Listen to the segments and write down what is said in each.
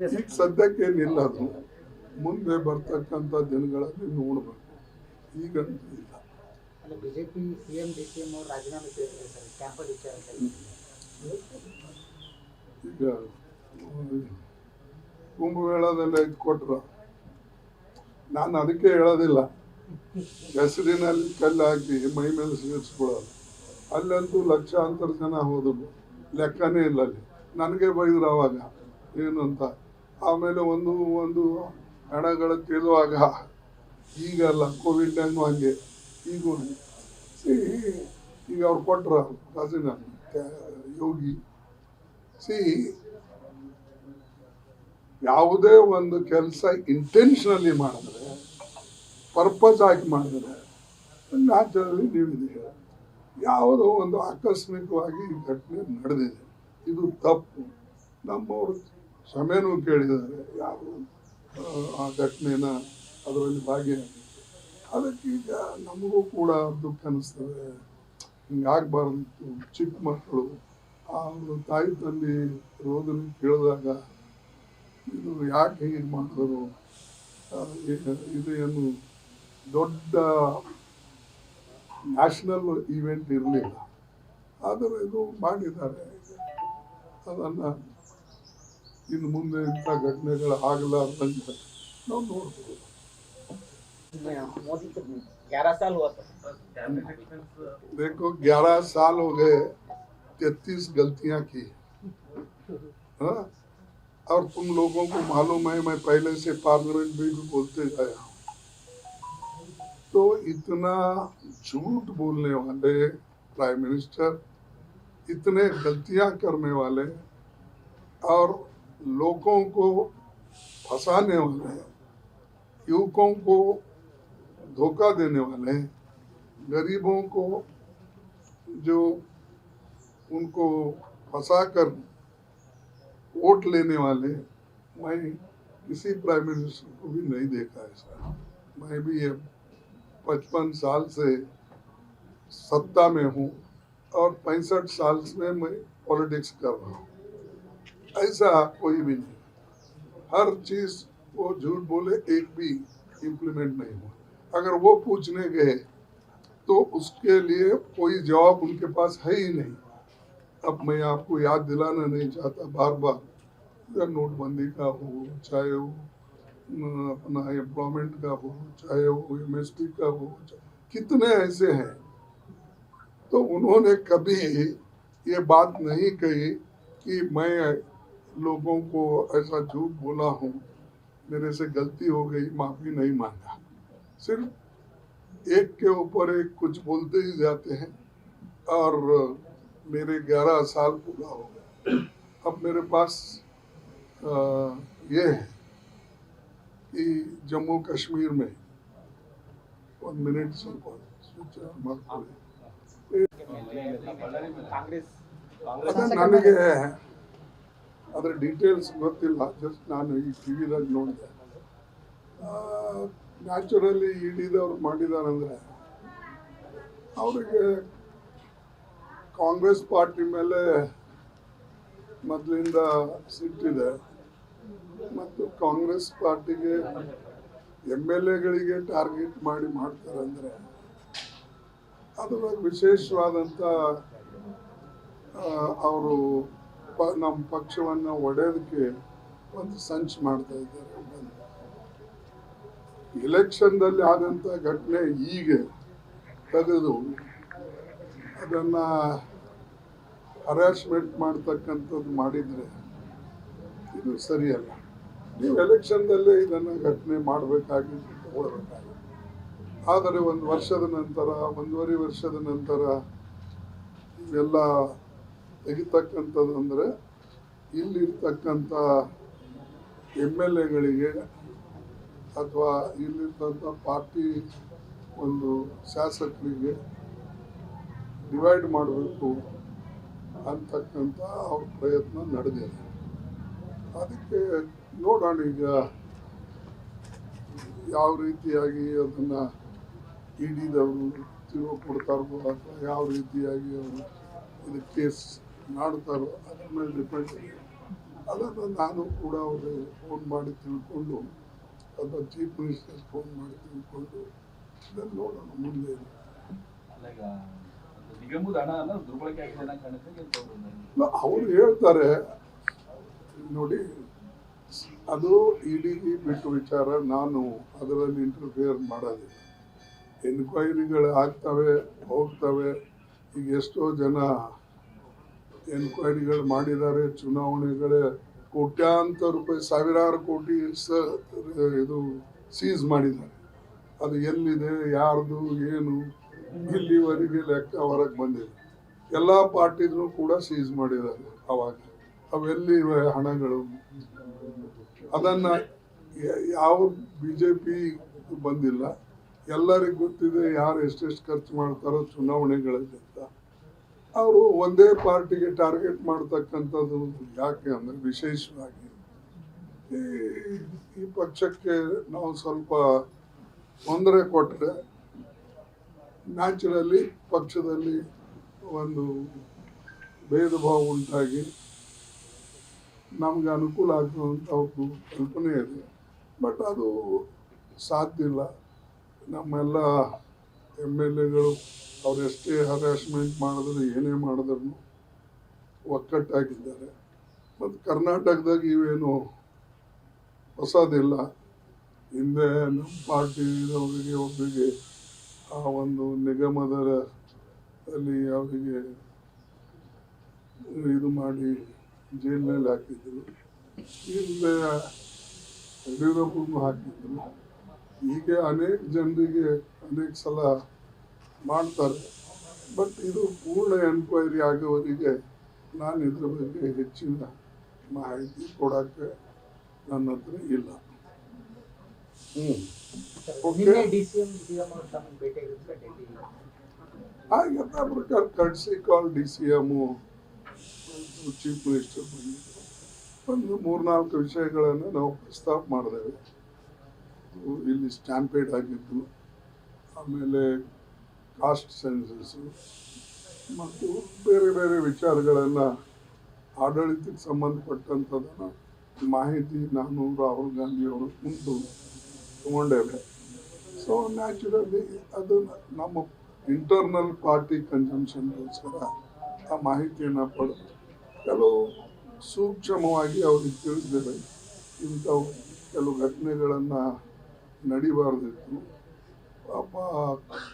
ಈಗ ಸದ್ಯಕ್ಕೆ ಏನಿಲ್ಲ ಅದು ಮುಂದೆ ಬರ್ತಕ್ಕಂಥ ದಿನಗಳಲ್ಲಿ ನೋಡಬೇಕು. ಈಗಂತೂ ಇಲ್ಲ. BJP CM D C M ಅವರು ರಾಜೀನಾಮೆ ಕೇಳಿದ್ದಾರೆ ಸರ್. ಕ್ಯಾಂಪಸ್ ವಿಚಾರದಲ್ಲಿ ಈಗ ಕುಂಭಮೇಳದಲ್ಲಿ ಕೊಟ್ರು. ನಾನು ಅದಕ್ಕೆ ಹೇಳೋದಿಲ್ಲ. ಹೆಸರಿನಲ್ಲಿ ಕಲ್ಲು ಹಾಕಿ ಮೈ ಮೇಲೆ ಸೇರಿಸ್ಕೊಳ್ಳೋದು. ಅಲ್ಲಂತೂ ಲಕ್ಷಾಂತರ ಜನ ಹೋದ್ರು. ಲೆಕ್ಕನೇ ಇಲ್ಲ ಅಲ್ಲಿ ನನಗೆ ಬೈದ್ರು ಅವಾಗ. ಏನು ಅಂತ? ಆಮೇಲೆ ಒಂದು ಒಂದು ಹಣಗಳ ಈಗ ಈಗಲ್ಲ ಕೋವಿಡ್ ಟೈಮು ಹಾಗೆ, ಈಗೂ ಈಗ ಅವ್ರು ಕೊಟ್ರ ರಾಜೀನಾಮೆ ಯೋಗಿ. ಸಿ, ಯಾವುದೇ ಒಂದು ಕೆಲಸ ಇಂಟೆನ್ಷನಲ್ಲಿ ಮಾಡಿದ್ರೆ ಪರ್ಪಸ್ ಆಗಿ ಮಾಡಿದ್ರೆ ನ್ಯಾಚುರಲಿ ನೀವು ಇದು ಹೇಳಿ ಯಾವುದೋ ಒಂದು ಆಕಸ್ಮಿಕವಾಗಿ ಈ ಘಟನೆ ನಡೆದಿದೆ. ಇದು ತಪ್ಪು. ನಮ್ಮವರು ಕ್ಷಮೆನೂ ಕೇಳಿದ್ದಾರೆ. ಯಾರು ಆ, ಘಟನೆನ ಅದರಲ್ಲಿ ಭಾಗಿಯಾಗಿತ್ತು ಅದಕ್ಕೀಗ ನಮಗೂ ಕೂಡ ದುಃಖ ಅನಿಸ್ತದೆ. ಹಿಂಗಾಗಬಾರ್ದಿತ್ತು. ಚಿಕ್ಕ ಮಕ್ಕಳು. ಆ ಒಂದು ತಾಯಿ ತಂದೆ ರೋದನೆ ಕೇಳಿದಾಗ ಇದು ಯಾಕೆ ಹೀಗೆ ಮಾಡಿದ್ರು? ಇದು ಏನು ದೊಡ್ಡ ನ್ಯಾಷನಲ್ ಈವೆಂಟ್ ಇರಲಿಲ್ಲ. ಆದರೆ ಇದು ಮಾಡಿದ್ದಾರೆ. ಅದನ್ನು ಇನ್ನು ಮುಂದೆ ಇಂಥ ಘಟನೆಗಳು ಆಗಲಾರ್ದಂಗೆ ನಾವು ನೋಡ್ಬೋದು मोदी के ग्यारह साल हुआ था देखो ग्यारह साल हो गए तैतीस गलतियां की हाँ? और तुम लोगों को मालूम है मैं पहले से पार्लियामेंट में भी बोलते आया हूँ तो इतना झूठ बोलने वाले प्राइम मिनिस्टर इतने गलतियां करने वाले और लोगों को फंसाने वाले युवकों को धोखा देने वाले गरीबों को जो उनको फंसा कर वोट लेने वाले मैं किसी प्राइम मिनिस्टर को भी नहीं देखा ऐसा मैं भी ये पचपन साल से सत्ता में हूँ और पैंसठ साल में मैं पॉलिटिक्स कर रहा हूँ। ऐसा कोई भी नहीं। हर चीज़ वो झूठ बोले, एक भी इम्प्लीमेंट नहीं हुआ। अगर वो पूछने गए तो उसके लिए कोई जवाब उनके पास है ही नहीं। अब मैं आपको याद दिलाना नहीं चाहता बार बार नोटबंदी का हो, चाहे वो अपना एम्प्लॉयमेंट का हो, चाहे वो एमएसपी का हो कितने ऐसे हैं। तो उन्होंने कभी ये बात नहीं कही कि मैं लोगों को ऐसा झूठ बोला हूँ मेरे से गलती हो गई माफी नहीं मांगा सिर्फ एक के ऊपर एक कुछ बोलते ही जाते हैं और मेरे ग्यारह साल पूरा हो गए अब मेरे पास अ, ये है कि जम्मू कश्मीर में ಒಂದು ಮಿನಿಟ್ ಸ್ವಲ್ಪ ಸ್ವಿಚ್ ಮಾಡ್ಕೊಳ್ಳಿ ಕಾಂಗ್ರೆಸ್ ಅದೇ ನನಗೆ ಅದರ ಡೀಟೇಲ್ಸ್ ಗೊತ್ತಿಲ್ಲ. ಜಸ್ಟ್ ನಾನು ಈ ಟಿ ವಿದಾಗ ನೋಡಿದೆ ನ್ಯಾಚುರಲಿ ಇಡಿದವ್ರು ಮಾಡಿದಾರಂದ್ರೆ ಅವರಿಗೆ ಕಾಂಗ್ರೆಸ್ ಪಾರ್ಟಿ ಮೇಲೆ ಮೊದಲಿಂದ ಸಿಟ್ಟಿದೆ. ಮತ್ತು ಕಾಂಗ್ರೆಸ್ ಪಾರ್ಟಿಗೆ ಎಂ ಎಲ್ ಎಗಳಿಗೆ ಟಾರ್ಗೆಟ್ ಮಾಡಿ ಮಾಡ್ತಾರೆ ಅಂದರೆ ವಿಶೇಷವಾದಂಥ ಅವರು ಪ, ನಮ್ಮ ಪಕ್ಷವನ್ನು ಒಡೆಯೋದಕ್ಕೆ ಒಂದು ಸಂಚು ಮಾಡ್ತಾ ಇದ್ದಾರೆ ಎಲೆಕ್ಷನ್ದಲ್ಲಿ ಆದಂಥ ಘಟನೆ ಹೀಗೆ ತೆಗೆದು ಅದನ್ನು ಹರಾಸ್ಮೆಂಟ್ ಮಾಡ್ತಕ್ಕಂಥದ್ದು ಮಾಡಿದರೆ ಇದು ಸರಿಯಲ್ಲ. ನೀವು ಎಲೆಕ್ಷನ್ದಲ್ಲೇ ಇದನ್ನು ಘಟನೆ ಮಾಡಬೇಕಾಗಿತ್ತು ತಗೊಳ್ಬೇಕಾಗಿತ್ತು. ಆದರೆ ಒಂದು ವರ್ಷದ ನಂತರ, ಒಂದೂವರೆ ವರ್ಷದ ನಂತರ ಇವೆಲ್ಲ ತೆಗಿತಕ್ಕಂಥದ್ದು ಅಂದರೆ ಇಲ್ಲಿರ್ತಕ್ಕಂಥ ಎಂ ಎಲ್ ಎಗಳಿಗೆ ಅಥವಾ ಇಲ್ಲಿರ್ತಕ್ಕಂಥ ಪಾರ್ಟಿ ಒಂದು ಶಾಸಕರಿಗೆ ಡಿವೈಡ್ ಮಾಡಬೇಕು ಅಂತಕ್ಕಂಥ ಅವ್ರ ಪ್ರಯತ್ನ ನಡೆದಿದೆ. ಅದಕ್ಕೆ ನೋಡೋಣ ಈಗ ಯಾವ ರೀತಿಯಾಗಿ ಅದನ್ನು ಇಡಿದವರು ತಿರುವು ಕೊಡ್ತಾರೋ ಅಥವಾ ಯಾವ ರೀತಿಯಾಗಿ ಅವರು ಇದು ಕೇಸ್ ಮಾಡ್ತಾರೋ ಅದರ ಮೇಲೆ ಡಿಪೆಂಡ್ ಅದನ್ನು ನಾನು ಕೂಡ ಅವರಿಗೆ ಫೋನ್ ಮಾಡಿ ತಿಳ್ಕೊಂಡು ಅಥವಾ ಚೀಫ್ ಮಿನಿಸ್ಟರ್ ಫೋನ್ ಮಾಡಿ ತಿಳ್ಕೊಂಡು ಇದನ್ನು ನೋಡೋಣ ಮುಂದೆ ಅವರು ಹೇಳ್ತಾರೆ ನೋಡಿ ಅದು ಇಡಿಗೆ ಬಿಟ್ಟು ವಿಚಾರ ನಾನು ಅದರಲ್ಲಿ ಇಂಟರ್ಫಿಯರ್ ಮಾಡೋದಿಲ್ಲ ಎನ್ಕ್ವೈರಿಗಳು ಆಗ್ತವೆ ಹೋಗ್ತವೆ ಈಗ ಎಷ್ಟೋ ಜನ ಎನ್ಕ್ವೈರಿಗಳು ಮಾಡಿದ್ದಾರೆ, ಚುನಾವಣೆಗಳೇ ಕೋಟ್ಯಾಂತರ ರೂಪಾಯಿ, ಸಾವಿರಾರು ಕೋಟಿ ಸ, ಇದು ಸೀಸ್ ಮಾಡಿದ್ದಾರೆ. ಅದು ಎಲ್ಲಿದೆ, ಯಾರ್ದು, ಏನು, ಇಲ್ಲಿವರೆಗೆ ಲೆಕ್ಕ ಹೊರಗೆ ಬಂದಿದೆ. ಎಲ್ಲ ಪಾರ್ಟಿದ್ರು ಕೂಡ ಸೀಸ್ ಮಾಡಿದ್ದಾರೆ ಅವಾಗ. ಅವೆಲ್ಲಿ ಹಣಗಳು? ಅದನ್ನ ಯಾವ ಬಿ ಜೆ ಪಿ ಬಂದಿಲ್ಲ. ಎಲ್ಲರಿಗೂ ಗೊತ್ತಿದೆ ಯಾರು ಎಷ್ಟೆಷ್ಟು ಖರ್ಚು ಮಾಡ್ತಾರೋ ಚುನಾವಣೆಗಳಲ್ಲಿ ಅಂತ. ಅವರು ಒಂದೇ ಪಾರ್ಟಿಗೆ ಟಾರ್ಗೆಟ್ ಮಾಡ್ತಕ್ಕಂಥದ್ದು ಯಾಕೆ ಅಂದರೆ ವಿಶೇಷವಾಗಿ ಈ ಪಕ್ಷಕ್ಕೆ ನಾವು ಸ್ವಲ್ಪ ತೊಂದರೆ ಕೊಟ್ಟರೆ ನ್ಯಾಚುರಲಿ ಪಕ್ಷದಲ್ಲಿ ಒಂದು ಭೇದ ಭಾವ ಉಂಟಾಗಿ ನಮ್ಗೆ ಅನುಕೂಲ ಆಗುವಂಥ ಒಂದು ಕಲ್ಪನೆ ಇದೆ. ಬಟ್ ಅದು ಸಾಧ್ಯ ಇಲ್ಲ. ನಮ್ಮೆಲ್ಲ ಎಂ ಎಲ್ ಎಗಳು ಅವ್ರು ಎಷ್ಟೇ ಹರಾಸ್ಮೆಂಟ್ ಮಾಡಿದ್ರು ಏನೇ ಮಾಡಿದ್ರು ಒಕ್ಕಟ್ಟಾಗಿದ್ದಾರೆ. ಮತ್ತು ಕರ್ನಾಟಕದಾಗ ಇವೇನು ಹೊಸದಿಲ್ಲ. ಹಿಂದೆ ನಮ್ಮ ಪಾರ್ಟಿದವರಿಗೆ ಒಬ್ಬರಿಗೆ ಆ ಒಂದು ನಿಗಮದ ಅಲ್ಲಿ ಅವರಿಗೆ ಇದು ಮಾಡಿ ಜೈಲಿನಲ್ಲಿ ಹಾಕಿದ್ರು. ಹಿಂದೆ ಯಡಿಯೂರಪ್ಪಗೂ ಹಾಕಿದ್ರು. ಹೀಗೆ ಅನೇಕ ಜನರಿಗೆ ಅನೇಕ ಸಲ ಮಾಡ್ತಾರೆ. ಬಟ್ ಇದು ಪೂರ್ಣ ಎನ್ಕ್ವೈರಿ ಆಗೋರಿಗೆ ನಾನು ಇದ್ರ ಬಗ್ಗೆ ಹೆಚ್ಚಿನ ಮಾಹಿತಿ ಕೊಡೋಕ್ಕೆ ನನ್ನ ಹತ್ರ ಇಲ್ಲ. ಹ್ಞೂ ಹಾಗೆ ಪ್ರಕಾರ ಕಟ್ಸಿ ಕಾಲ್ D C M chief minister ಬಂದಿದ್ದರು ಒಂದು ಮೂರ್ನಾಲ್ಕು ವಿಷಯಗಳನ್ನು ನಾವು ಪ್ರಸ್ತಾಪ ಮಾಡಿದ್ದೇವೆ ಇಲ್ಲಿ ಸ್ಟ್ಯಾಂಪೇಡ್ ಆಗಿದ್ದು, ಆಮೇಲೆ ಕಾಸ್ಟ್ ಸೆನ್ಸಸ್ಸು ಮತ್ತು ಬೇರೆ ಬೇರೆ ವಿಚಾರಗಳನ್ನು ಆಡಳಿತಕ್ಕೆ ಸಂಬಂಧಪಟ್ಟಂಥದ್ದನ್ನು ಮಾಹಿತಿ ನಾನು ರಾಹುಲ್ ಗಾಂಧಿಯವರು ಅವರು ತಗೊಂಡೇವೆ. ಸೊ ನ್ಯಾಚುರಲಿ ಅದು ನಮ್ಮ ಇಂಟರ್ನಲ್ ಪಾರ್ಟಿ ಕನ್ಸಂಪ್ಷನ್ಗೋಸ್ಕರ ಆ ಮಾಹಿತಿಯನ್ನು ಪಡೆದು ಕೆಲವು ಸೂಕ್ಷ್ಮವಾಗಿ ಅವ್ರಿಗೆ ತಿಳಿಸಿದ್ದೇವೆ ಇಂಥವು ಕೆಲವು ಘಟನೆಗಳನ್ನು ನಡಿಬಾರ್ದಿತ್ತು. ಪಾಪ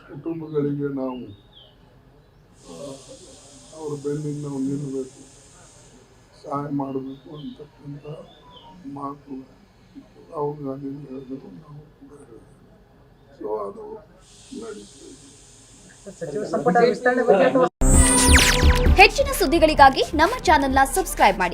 ಕುಟುಂಬಗಳಿಗೆ ನಾವು ಅವ್ರ ಬೆನ್ನಿಗೆ ನಾವು ನಿಲ್ಲಬೇಕು ಸಹಾಯ ಮಾಡಬೇಕು ಅಂತಕ್ಕಂಥ ಮಾತು ರಾಹುಲ್ ಗಾಂಧಿ ಹೇಳಿದ್ರು ನಾವು ಕೂಡ ಹೇಳಿದ್ದೇವೆ ಸೊ ಅದು ನಡೀತದೆ ಹೆಚ್ಚಿನ ಸುದ್ದಿಗಳಿಗಾಗಿ ನಮ್ಮ ಚಾನೆಲ್ನ ಸಬ್ಸ್ಕ್ರೈಬ್ ಮಾಡಿ.